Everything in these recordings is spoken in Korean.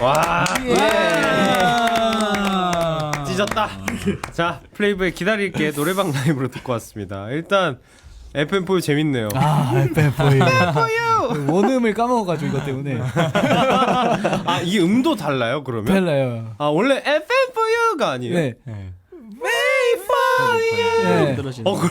와 예. 찢었다. 자 플레이브의 기다릴게 노래방 라이브로 듣고 왔습니다. 일단 FM4 재밌네요. 아, FM4U. 원음을 까먹어가지고 이것 때문에. 아 이게 음도 달라요 그러면? 달라요. 아 원래 FM4U가 아니에요? 네. 네. 네. 어 그,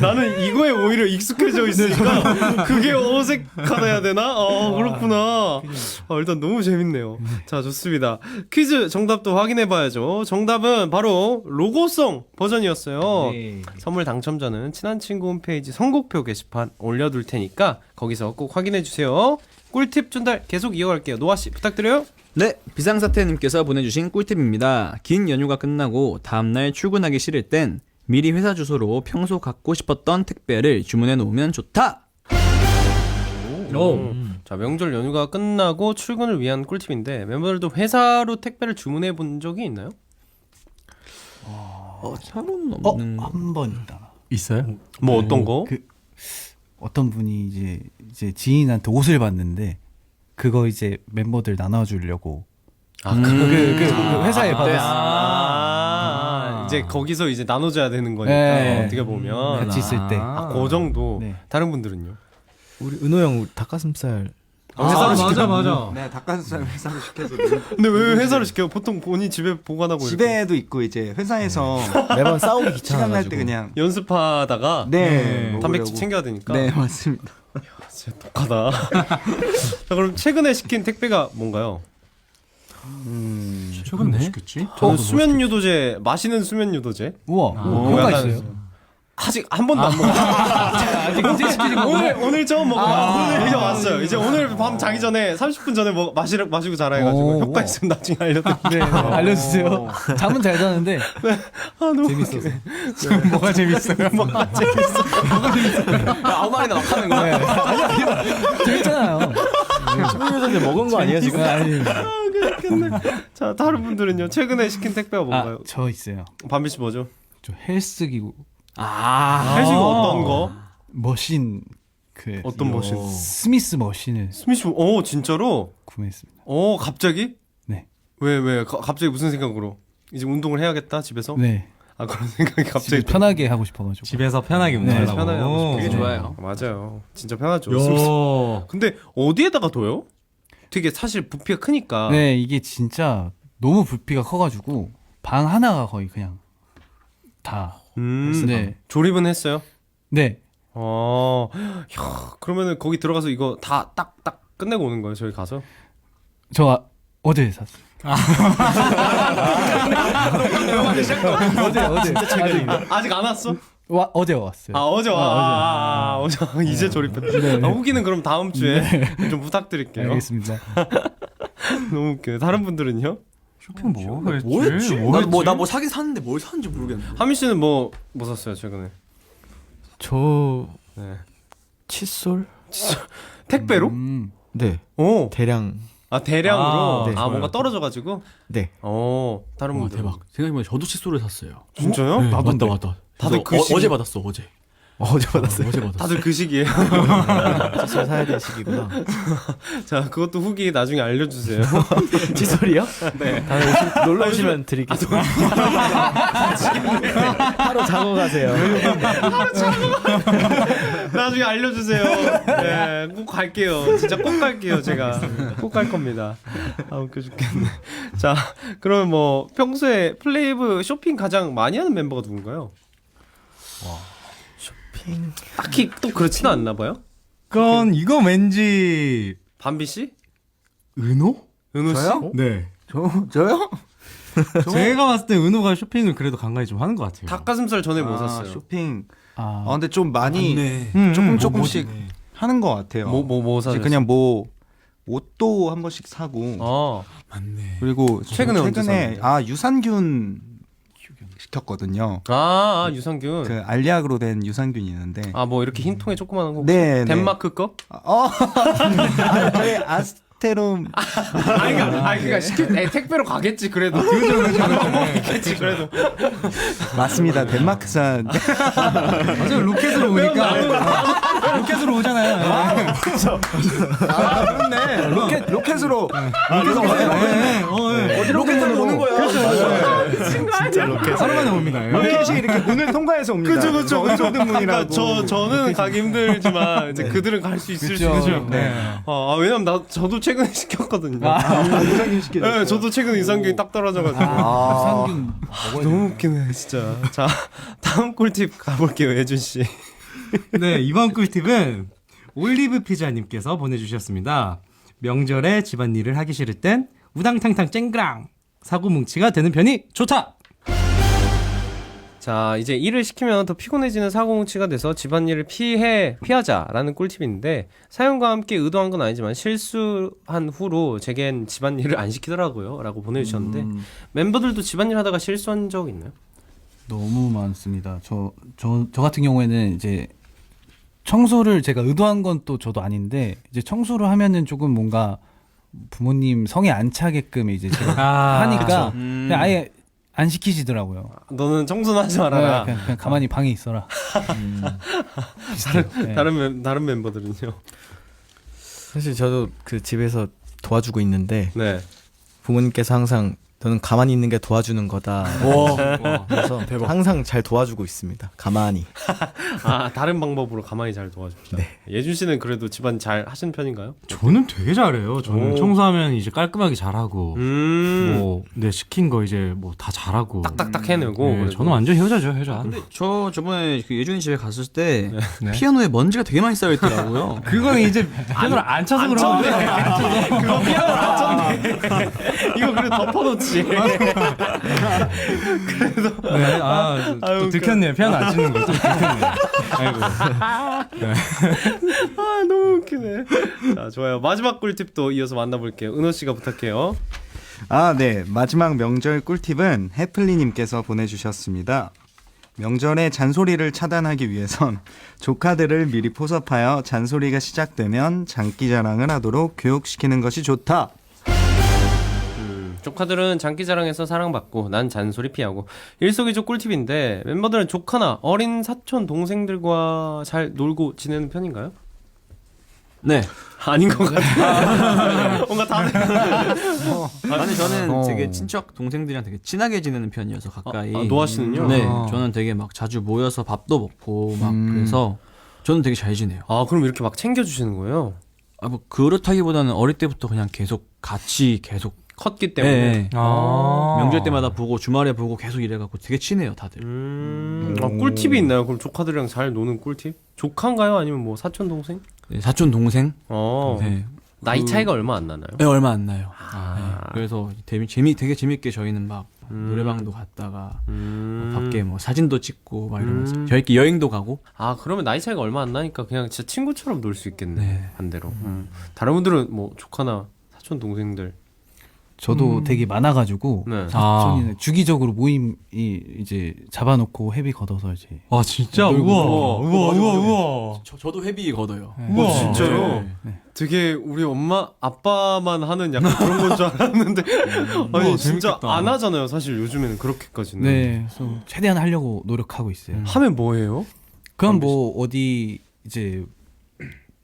나는 이거에 오히려 익숙해져 있으니까 그게 어색하다 해야 되나? 어 그렇구나. 어, 일단 너무 재밌네요. 자 좋습니다. 퀴즈 정답도 확인해 봐야죠. 정답은 바로 로고송 버전이었어요. 네. 선물 당첨자는 친한 친구 홈페이지 선곡표 게시판 올려둘 테니까 거기서 꼭 확인해 주세요. 꿀팁 전달 계속 이어갈게요. 노아 씨 부탁드려요. 네, 비상사태님께서 보내주신 꿀팁입니다. 긴 연휴가 끝나고 다음날 출근하기 싫을 땐 미리 회사 주소로 평소 갖고 싶었던 택배를 주문해 놓으면 좋다. 음. 자 명절 연휴가 끝나고 출근을 위한 꿀팁인데 멤버들도 회사로 택배를 주문해 본 적이 있나요? 어, 차로는 어, 없는. 한번 있다. 있어요? 뭐 어떤 거? 그 어떤 분이 이제 이제 지인한테 옷을 받는데 그거 이제 멤버들 나눠 주려고 아, 그, 그, 그 회사에 아, 받았어. 아, 이제 거기서 이제 나눠줘야 되는 거니까 네. 어떻게 보면 같이 있을 때. 아, 그 정도. 네. 다른 분들은요? 우리 은호 형 닭가슴살 아, 회사로 시켜. 맞아. 네, 닭가슴살 회사로 시켜서 근데 왜 회사로 시켜? 보통 본인 집에 보관하고 이렇게 집에도 있고 이제 회사에서 매번 싸우기 시간 귀찮아가지고 날때 그냥 연습하다가 네, 단백질 먹으려고. 챙겨야 되니까. 네 맞습니다. 진짜 독하다. 자, 그럼 최근에 시킨 택배가 뭔가요? 최근 뭐 시켰지? 저는 수면 유도제 마시는 수면 유도제. 우와, 오, 뭐가 약간 있어요? 아직 한 번도 안 먹었어요. 아직 언제 시키신 거 오늘 오늘 처음 먹어. 아. 오늘 이제 왔어요. 이제 오늘 밤 자기 전에 30분 전에 먹 마시려 마시고 자라 해가지고 오. 효과 있으면 나중에 알려드릴게요. 네, 알려주세요. 잠은 잘 자는데 아 너무 재밌어서. 뭐가 재밌어요? 뭐가 재밌어. 아무 말이나 막 하는 거야. 네. 아니, 아니, 재밌잖아요. 수면 유도제 먹은 거 아니야 지금? 아니, 자 다른 분들은요. 최근에 시킨 택배가 아, 뭔가요? 저 있어요. 밤비 씨 뭐죠? 저 헬스 기구 아, 해주고 어떤 거? 머신 그 어떤 머신? 스미스 머신을 스미스. 어 진짜로? 구매했습니다. 어 갑자기? 네. 왜 왜? 가- 갑자기 무슨 생각으로? 이제 운동을 해야겠다 집에서? 네. 아 그런 생각이 갑자기 편하게 하고 싶어가지고. 집에서 편하게 네, 운동하려고. 편하게 하고 싶어서. 되게 좋아요. 맞아요. 진짜 편하죠. 근데 어디에다가 둬요? 되게 사실 부피가 크니까. 네, 이게 진짜 너무 부피가 커가지고 방 하나가 거의 그냥 다. 음. 네. 조립은 했어요. 네. 어. 야, 그러면은 거기 들어가서 이거 다 딱딱 끝내고 오는 거예요. 저희 가서. 저 아, 어제 샀어요. 어제 어제 아직 아직 안 왔어? 와, 어제 왔어요. 아 어제 와. 아, 어제 이제 조립했다. 네, 네. 아, 후기는 그럼 다음 주에 좀 부탁드릴게요. 알겠습니다. 너무 웃겨 요. 다른 분들은요? 쇼핑 뭐 했지? 뭐 나도 뭐, 했지? 나뭐 사긴 샀는데 뭘 샀는지 모르겠네. 하민 씨는 뭐 뭐 샀어요 최근에? 저 네. 칫솔? 택배로? 음, 네 오. 대량 아 대량으로. 아, 아, 네, 좋아요. 뭔가 떨어져가지고. 네 어. 다른 와 분들. 대박. 생각해보면 저도 칫솔을 샀어요. 진짜요? 네, 나도 맞다 맞다. 다들 그 어, 시기- 어 제 받았어 어제. 어제 받았어요 어제 받았어. 다들 그 시기에. 칫솔 사야 될 시기구나 자, 그것도 후기 나중에 알려주세요. 칫솔이요? 네 다들 오시, 놀러 오시면 드리겠습니다 하루 자고 가세요 나중에 알려주세요. 네, 꼭 갈게요. 진짜 꼭 갈게요, 제가. 꼭 갈 겁니다. 아, 웃겨 죽겠네. 자, 그러면 뭐, 평소에 플레이브 쇼핑 가장 많이 하는 멤버가 누군가요? 쇼핑 딱히 또 그렇지는 않나 봐요? 그건 이거 왠지 밤비씨? 은호? 은호 씨? 저요? 네. 저 저요? 제가 봤을 때 은호가 쇼핑을 그래도 간간히 좀 하는 것 같아요. 닭가슴살 전에 뭐 아, 샀어요? 쇼핑. 아, 아 근데 좀 많이 음, 조금 음, 조금씩 뭐, 뭐, 하는 것 같아요. 뭐, 뭐, 뭐 샀어요? 그냥 뭐 옷도 한 번씩 사고 어, 맞네. 그리고 최근에 언제 최근에 샀는데요? 아 유산균 시켰거든요. 아, 아, 유산균. 그 알약으로 된 유산균이 있는데 아, 뭐 이렇게 흰 통에 조그만한 거? 네, 네. 덴마크 거? 어 아, 저희 아스 택배로 아니 그러니까 아니 시키 에, 택배로 가겠지 그래도. 그죠 그죠. 먹겠지 그래도. 맞습니다. 덴마크산 맞아요. 로켓으로 오니까 로켓으로 오잖아요. 아 그렇네. 로켓 로켓으로 로켓으로 오잖아요. 오는 거야. 하루 만에 옵니다. 예. 로켓이 이렇게 문을 통과해서 옵니다. 그죠 그죠 어디 그죠. 든 문이라고. 그러니까 저 저는 가기 힘들지만 이제 그들은 갈 수 있을 수 있죠. 네. 어, 아, 왜냐면 나 저도 최근에 시켰거든요. 이상균 시켜. 네, 저도 최근 이상균이 딱 떨어져가지고. 상균 너무 웃기네 진짜. 자 다음 꿀팁 가볼게요 예준 씨. 네, 이번 꿀팁은 올리브 피자님께서 보내주셨습니다. 명절에 집안일을 하기 싫을 땐 우당탕탕 쨍그랑 사고뭉치가 되는 편이 좋다. 자 이제 일을 시키면 더 피곤해지는 사고뭉치가 돼서 집안일을 피해 피하자라는 꿀팁인데 사연과 함께 의도한 건 아니지만 실수한 후로 제겐 집안일을 안 시키더라고요라고 보내주셨는데 음, 멤버들도 집안일 하다가 실수한 적 있나요? 너무 많습니다. 저 저 저 같은 경우에는 이제 청소를 제가 의도한 건 또 저도 아닌데 이제 청소를 하면은 조금 뭔가 부모님 성에 안 차게끔 이제 제가 아, 하니까 음. 그냥 아예 안 시키시더라고요. 너는 청소는 하지 네, 말아라. 그냥, 그냥 가만히 방에 있어라. 비슷해요. 네. 다른 멤, 다른 멤버들은요? 사실 저도 그 집에서 도와주고 있는데 네. 부모님께서 항상 너는 가만히 있는 게 도와주는 거다. 그래서 항상 잘 도와주고 있습니다. 가만히. 아 다른 방법으로 가만히 잘 도와줍시다. 네. 예준 씨는 그래도 집안 잘 하시는 편인가요? 저는 되게 잘해요. 저는 오. 청소하면 이제 깔끔하게 잘하고, 음. 뭐, 네, 시킨 거 이제 뭐 다 잘하고. 딱딱딱 해내고. 네, 그래도. 저는 완전 효자죠, 효자. 근데 저 저번에 그 예준이 집에 갔을 때 네. 피아노에 먼지가 되게 많이 쌓여 있더라고요. 그거는 이제 피아노를 안 쳐서 그런 건데. 그거 피아노 안 쳤네. 이거 그래 덮어놓지. 네, 아, 또 아유, 들켰네요. 피아노 안 치는 거. 또 들켰네요. 아이고. 아 너무 웃기네. 자 좋아요. 마지막 꿀팁도 이어서 만나볼게요. 은호 씨가 부탁해요. 아, 네. 마지막 명절 꿀팁은 해플리님께서 보내주셨습니다. 명절에 잔소리를 차단하기 위해선 조카들을 미리 포섭하여 잔소리가 시작되면 장기 자랑을 하도록 교육시키는 것이 좋다. 음, 조카들은 장기자랑에서 사랑받고 난 잔소리 피하고 일석이조 꿀팁인데 멤버들은 조카나 어린 사촌 동생들과 잘 놀고 지내는 편인가요? 네. 아닌 것 같아요. 뭔가 다들 아니 저는 어. 되게 친척 동생들이랑 되게 친하게 지내는 편이어서 가까이. 아, 노아 씨는요? 네. 아. 저는 되게 막 자주 모여서 밥도 먹고 막 음. 그래서 저는 되게 잘 지내요. 아 그럼 이렇게 막 챙겨주시는 거예요? 아 뭐 그렇다기보다는 어릴 때부터 그냥 계속 같이 계속 컸기 때문에. 네. 아. 명절 때마다 보고 주말에 보고 계속 이래갖고 되게 친해요 다들. 음, 아, 꿀팁이 있나요? 그럼 조카들이랑 잘 노는 꿀팁? 조카인가요? 아니면 뭐 사촌 동생? 네, 사촌 동생. 어 네. 나이 그- 차이가 얼마 안 나나요? 네, 얼마 안 나요. 아. 네, 그래서 재미, 재미 되게 재밌게 저희는 막 음. 노래방도 갔다가 음. 뭐 밖에 뭐 사진도 찍고 막 이러면서 음. 저희끼리 여행도 가고 아 그러면 나이 차이가 얼마 안 나니까 그냥 진짜 친구처럼 놀 수 있겠네 네. 반대로 음. 다른 분들은 뭐 조카나 사촌 동생들 저도 되게 많아가지고 네. 사촌이나 주기적으로 모임이 이제 잡아놓고 회비 걷어서 이제 아, 진짜? 놀고. 우와. 우와. 우와, 우와, 우와. 저, 저도 회비 걷어요. 우와. 어, 진짜요? 네. 되게 우리 엄마 아빠만 하는 약간 그런 건 줄 알았는데 아니 우와, 진짜 재밌겠다. 안 하잖아요 사실 요즘에는 그렇게까지는 네, 그래서 최대한 하려고 노력하고 있어요. 하면 뭐해요? 그럼 뭐 어디 이제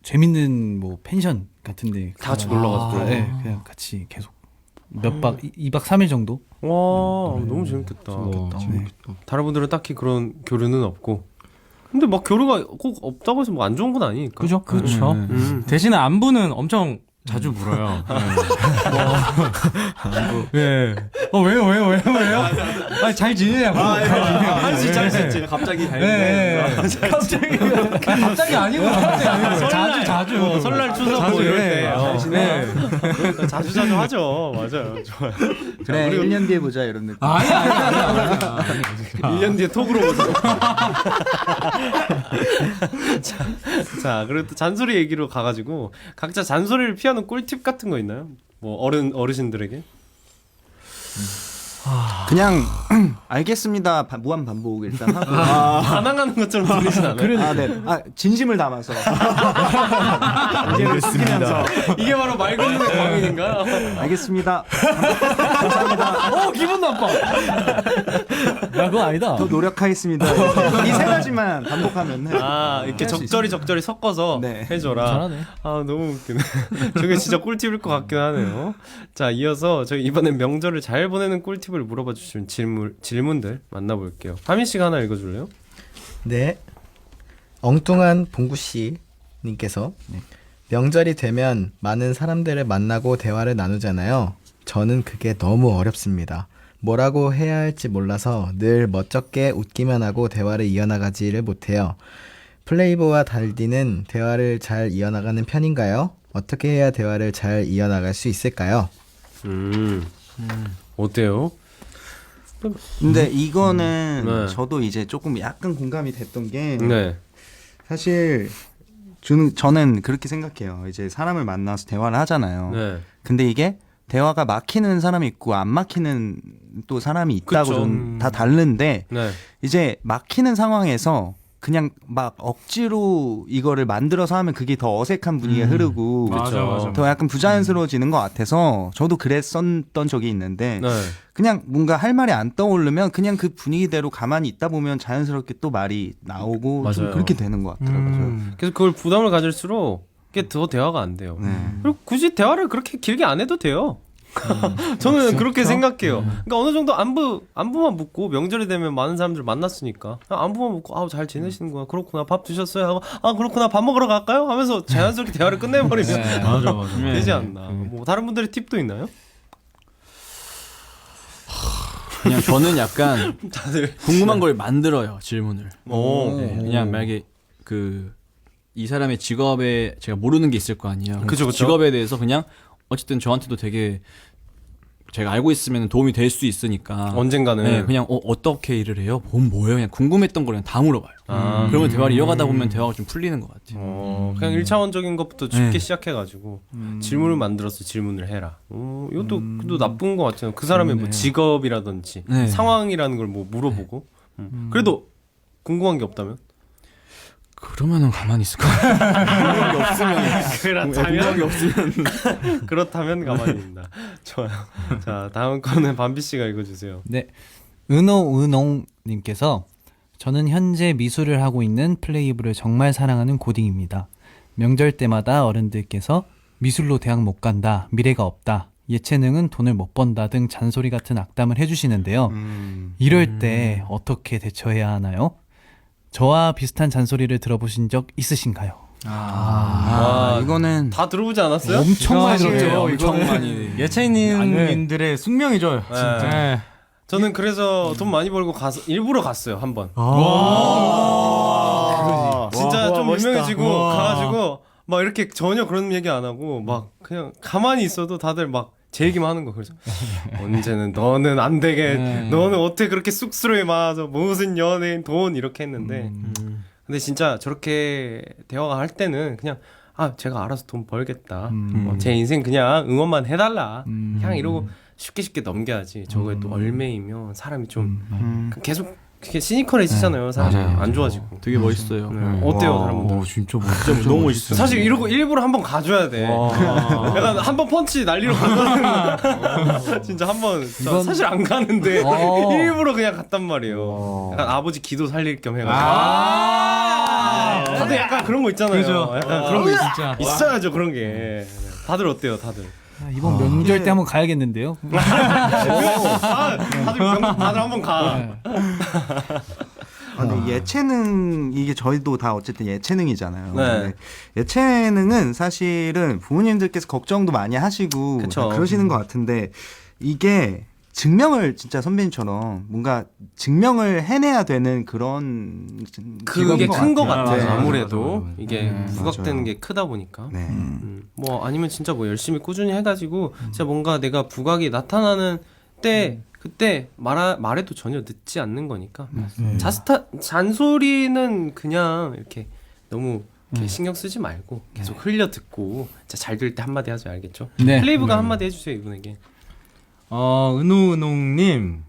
재밌는 뭐 펜션 같은데 다 같이 놀러 가서 아, 네, 그냥 같이 계속 몇박 2박 3일 정도? 와 너무 재밌겠다 와, 재밌겠다. 다른 분들은 딱히 그런 교류는 없고 근데 막 교류가 꼭 없다고 해서 뭐 안 좋은 건 아니니까 그죠? 그렇죠. 네. 음. 대신에 안부는 엄청 자주 물어요. 네. 어, 왜요, 왜요, 왜요, 왜요? 아, 잘 지내냐고. 잘 지내냐고. 한시 잘 지냈지. 갑자기 잘 네. 갑자기. 아니, 갑자기 아니고, 갑자기 아니고. 자주, 자주. 어, 설날 추석 자주 뭐 이럴 해. 때 어, 네. 그러니까 자주 자주 하죠 맞아요 좋아요 그래, 그리고- 1년 뒤에 보자 이런 느낌. 아니, 아니, 아니, 아니. 1년 뒤에 톡으로 보자 자, 자 그리고 또 잔소리 얘기로 가가지고 각자 잔소리를 피 하는 꿀팁 같은 거 있나요? 뭐 어른 어르신들에게 그냥 알겠습니다. 바- 무한 반복 일단 하고. 반항하는 것처럼 들리진 않아요. 아, 네. 아, 진심을 담아서. 안개를 쓰면서 이게 바로 말 걸리는 광인인가? 알겠습니다. 어 기분 나빠. 야 그거 아니다. 더 노력하겠습니다. 이 세 가지만 반복하면 해. 아 이렇게 적절히 적절히 섞어서 네. 해줘라. 잘하네. 아 너무 웃기네. 저게 진짜 꿀팁일 것 같긴 하네요. 자 이어서 저희 이번엔 명절을 잘 보내는 꿀팁을 물어봐 주신 질문 질문들 만나볼게요. 하민 씨가 하나 읽어줄래요? 네. 엉뚱한 봉구 씨 님께서 명절이 되면 많은 사람들을 만나고 대화를 나누잖아요. 저는 그게 너무 어렵습니다. 뭐라고 해야 할지 몰라서 늘 멋쩍게 웃기만 하고 대화를 이어나가지를 못해요. 플레이보와 달디는 대화를 잘 이어나가는 편인가요? 어떻게 해야 대화를 잘 이어나갈 수 있을까요? 음, 어때요? 근데 이거는 네. 저도 이제 조금 약간 공감이 됐던 게 네. 사실 저는, 저는 그렇게 생각해요. 이제 사람을 만나서 대화를 하잖아요. 네. 근데 이게 대화가 막히는 사람이 있고 안 막히는 또 사람이 있다고 그쵸. 좀다 다른데 네. 이제 막히는 상황에서 그냥 막 억지로 이거를 만들어서 하면 그게 더 어색한 분위기가 흐르고 맞아, 맞아. 더 약간 부자연스러워지는 것 같아서 저도 그랬었던 적이 있는데 네. 그냥 뭔가 할 말이 안 떠오르면 그냥 그 분위기대로 가만히 있다 보면 자연스럽게 또 말이 나오고 좀 맞아요. 그렇게 되는 것 같더라고요. 음. 그래서 그걸 부담을 가질수록 그게 더 대화가 안 돼요. 네. 그리고 굳이 대화를 그렇게 길게 안 해도 돼요. 저는 그렇게 생각해요. 그러니까 어느 정도 안부 안부만 묻고 명절이 되면 많은 사람들 만났으니까 안부만 묻고 아우 잘 지내시는구나 그렇구나 밥 드셨어요 하고 아 그렇구나 밥 먹으러 갈까요 하면서 자연스럽게 대화를 끝내버리면 맞아, 맞아. 되지 않나. 뭐 다른 분들의 팁도 있나요? 그냥 저는 약간 다들 궁금한 걸 만들어요 질문을. 오. 네, 그냥 만약에 그 이 사람의 직업에 제가 모르는 게 있을 거 아니에요. 그쵸, 그쵸. 직업에 대해서 그냥 어쨌든 저한테도 되게 제가 알고 있으면 도움이 될 수 있으니까. 언젠가는 네, 그냥 어, 어떻게 일을 해요? 뭔 뭐예요? 그냥 궁금했던 걸 그냥 다 물어봐요. 아. 그러면 대화를 이어가다 보면 대화가 좀 풀리는 것 같아요. 어, 그냥 일차원적인 것부터 쉽게 네. 시작해가지고 질문을 만들어서 질문을 해라. 어, 이것도 또 나쁜 것 같잖아요. 그 사람의 뭐 직업이라든지 네. 상황이라는 걸 뭐 물어보고. 음. 그래도 궁금한 게 없다면? 그러면은 가만히 있을 거예요. 궁금한 게 없으면 게 없으면 그렇다면 가만히 있다. 좋아요. 자 다음 거는 밤비 씨가 읽어주세요. 네. 은호 은홍님께서 저는 현재 미술을 하고 있는 플레이브를 정말 사랑하는 고딩입니다. 명절 때마다 어른들께서 미술로 대학 못 간다, 미래가 없다, 예체능은 돈을 못 번다 등 잔소리 같은 악담을 해주시는데요. 음. 이럴 때 어떻게 대처해야 하나요? 저와 비슷한 잔소리를 들어보신 적 있으신가요? 아, 아, 이거는 다 들어보지 않았어요? 엄청 많이 들었죠. 엄청 많이 예체능인들의 숙명이죠. 진짜. 네. 저는 그래서 돈 많이 벌고 가서 일부러 갔어요 한 번. 아, 진짜 와, 좀 멋있다. 유명해지고 와. 가가지고 막 이렇게 전혀 그런 얘기 안 하고 막 그냥 가만히 있어도 다들 막 제 얘기만 하는 거 그래서 언제는 너는 안 되게 너는 어떻게 그렇게 쑥스러이 맞아 무슨 연예인 돈 이렇게 했는데. 근데 진짜 저렇게 대화가 할 때는 그냥 아 제가 알아서 돈 벌겠다. 뭐 제 인생 그냥 응원만 해달라. 그냥 이러고 쉽게 쉽게 넘겨야지. 저거에 또 얼매이면 사람이 좀 음. 계속 그게 시니컬해지잖아요 사람이 맞아요, 맞아요. 안 좋아지고 되게 멋있어요. 네. 어때요 분들 오, 진짜 뭐 진짜 너무 멋있어요. 사실 이러고 일부러 한번 가줘야 돼. 약간 한 번 펀치 날리러 간다는 진짜 한번 이건- 사실 안 가는데 어. 일부러 그냥 갔단 말이에요. 약간 아버지 기도 살릴 겸 해가지고. 아. 다들 약간 그런 거 있잖아요. 그죠. 약간 그런 거 있, 진짜. 있어야죠 그런 게. 네. 다들 어때요 다들? 아, 이번 명절 때 한번 가야겠는데요. 아, 다들 명, 다들 한번 가. 아, 근데 예체능 이게 저희도 다 어쨌든 예체능이잖아요. 네. 예체능은 사실은 부모님들께서 걱정도 많이 하시고 그러시는 것 같은데 이게 증명을 진짜 선배님처럼 뭔가 증명을 해내야 되는 그런 그게 큰 거 같아요. 같아. 네. 아무래도 맞아, 맞아. 이게 음, 부각되는 맞아요. 게 크다 보니까. 네. 음, 뭐 아니면 진짜 뭐 열심히 꾸준히 해가지고 진짜 뭔가 내가 부각이 나타나는 때 그때 말하, 말해도 전혀 늦지 않는 거니까 자스타 잔소리는 그냥 이렇게 너무 이렇게 신경 쓰지 말고 계속 흘려 듣고 진짜 잘될 때 한마디 하죠 알겠죠? 네. 플레이브가 한마디 해주세요 이분에게 어, 은우은홍님,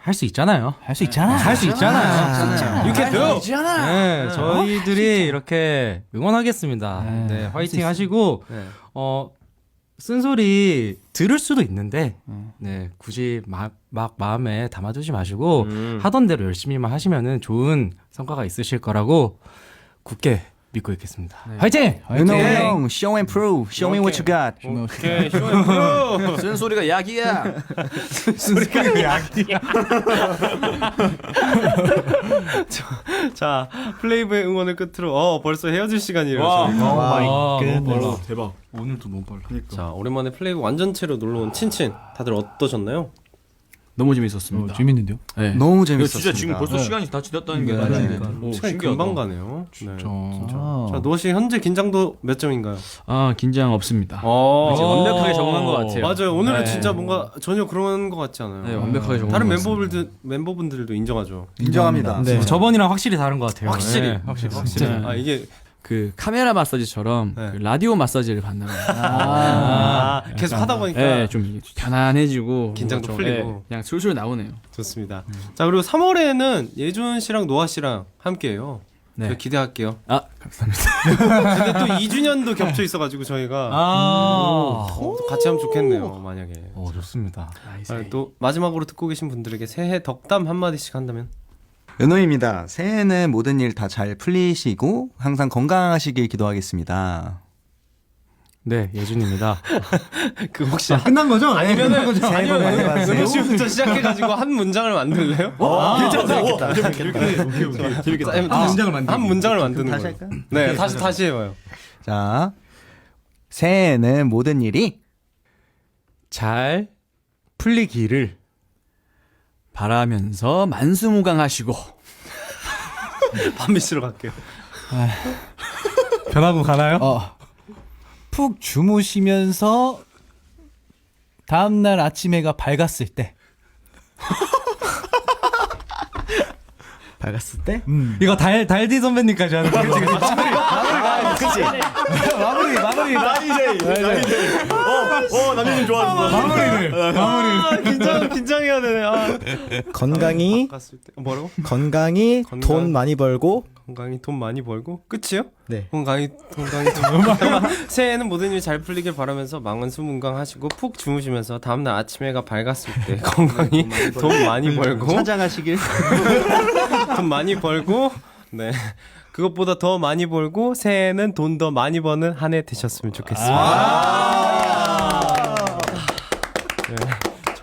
할수 있잖아요. 할 수 있잖아. 할 수 있잖아요. You can do. 네, 저희들이 이렇게 응원하겠습니다. 네, 네, 할수 화이팅. 하시고, 네. 어, 쓴소리 들을 수도 있는데, 음. 네, 굳이 막, 막 마음에 담아두지 마시고, 음. 하던 대로 열심히만 하시면은 좋은 성과가 있으실 거라고 굳게 믿고 있겠습니다. 화이팅! 은호 형, show and prove, show me what you got. 오케이, 쇼 쓴 소리가 약이야. 자, 플레이브의 응원을 끝으로 어 벌써 헤어질 시간이에요. 저희가. 와, 빨라. 대박. 오늘도 너무 빨라. 자, 오랜만에 플레이브 완전체로 놀러 온 친친 다들 어떠셨나요? 너무 어, 재밌었습니다. 재밌는데요. 네. 너무 재밌었습니다. 진짜 지금 벌써 시간이 다 지났다는 게 네, 네, 돼. 네. 오, 시간이 신기하다. 금방 가네요. 네. 아. 자, 노아 씨 현재 긴장도 몇 점인가요? 아 긴장 없습니다. 어, 이제 완벽하게 적응한 것 같아요. 맞아요. 오늘은 네. 진짜 뭔가 전혀 그런 것 같지 않아요. 네, 완벽하게 적응한 다른 것 같습니다. 멤버분들 멤버분들도 인정하죠. 인정합니다. 네. 저번이랑 확실히 다른 것 같아요. 확실히. 네, 확실히. 확실히. 네. 아 이게 그 카메라 마사지처럼 네. 그 라디오 마사지를 받나 봐요. 아, 계속 하다 보니까 네, 좀 편안해지고 긴장도 좀, 풀리고. 네, 그냥 술술 나오네요. 좋습니다. 자 그리고 3월에는 예준 씨랑 노아 씨랑 함께해요. 네. 저 기대할게요. 아 감사합니다. 근데 또 2주년도 겹쳐 있어가지고 저희가 아, 어, 또 같이 하면 좋겠네요. 만약에. 어, 좋습니다. 아, 또 마지막으로 듣고 계신 분들에게 새해 덕담 한 마디씩 한다면 은호입니다. 새해에는 모든 일 다 잘 풀리시고 항상 건강하시길 기도하겠습니다. 네, 예준입니다. 그 혹시 끝난 거죠? 아니면은 새해 복 많이 받으세요. 은호 씨부터 시작해가지고 한 문장을 만들래요? 괜찮다. 재밌겠다. 재밌겠다. 한 문장을 만들기. 한 문장을 만드는 다시. 할까요? 네, 다시 다시 해봐요. 자, 새해에는 모든 일이 잘 풀리기를 바라면서 만수무강하시고 반미 씨로 갈게요. 변하고 가나요? 어, 푹 주무시면서 다음 날 아침 해가 밝았을 때, 밝았을 때? 이거 달 달디 선배님까지 하는 거. 그치, 그치. 그치? 마무리 마무리 마무리를. 마무리를. 아, 긴장 긴장해야 되네. 아. 건강히 때 뭐라고? 건강히 건강. 돈 많이 벌고 건강히 돈 많이 벌고 끝이요? 네. 건강히 건강히 새해에는 모든 일잘 풀리길 바라면서 망원수문강하시고 푹 주무시면서 다음날 아침 해가 밝았을 때 건강히 돈 많이 벌고. 찾아가시길. 돈 많이 벌고. 네. 그것보다 더 많이 벌고 새해에는 돈 더 많이 버는 한 해 되셨으면 좋겠습니다.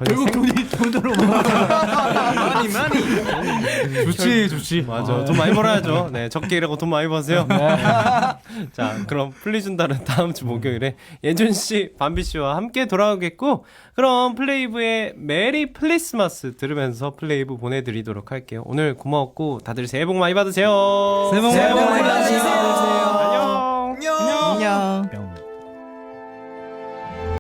결국 돈이 돈으로 많이 많이 좋지, 좋지. 맞아. 돈 많이 벌어야죠. 네, 적게 일하고 돈 많이 버세요. 자, 그럼 플리준다는 다음 주 목요일에 예준 씨, 밤비 씨와 함께 돌아오겠고, 그럼 플레이브의 메리 플리스마스 들으면서 플레이브 보내드리도록 할게요. 오늘 고마웠고, 다들 새해 복 많이 받으세요. 새해 복 많이 받으세요.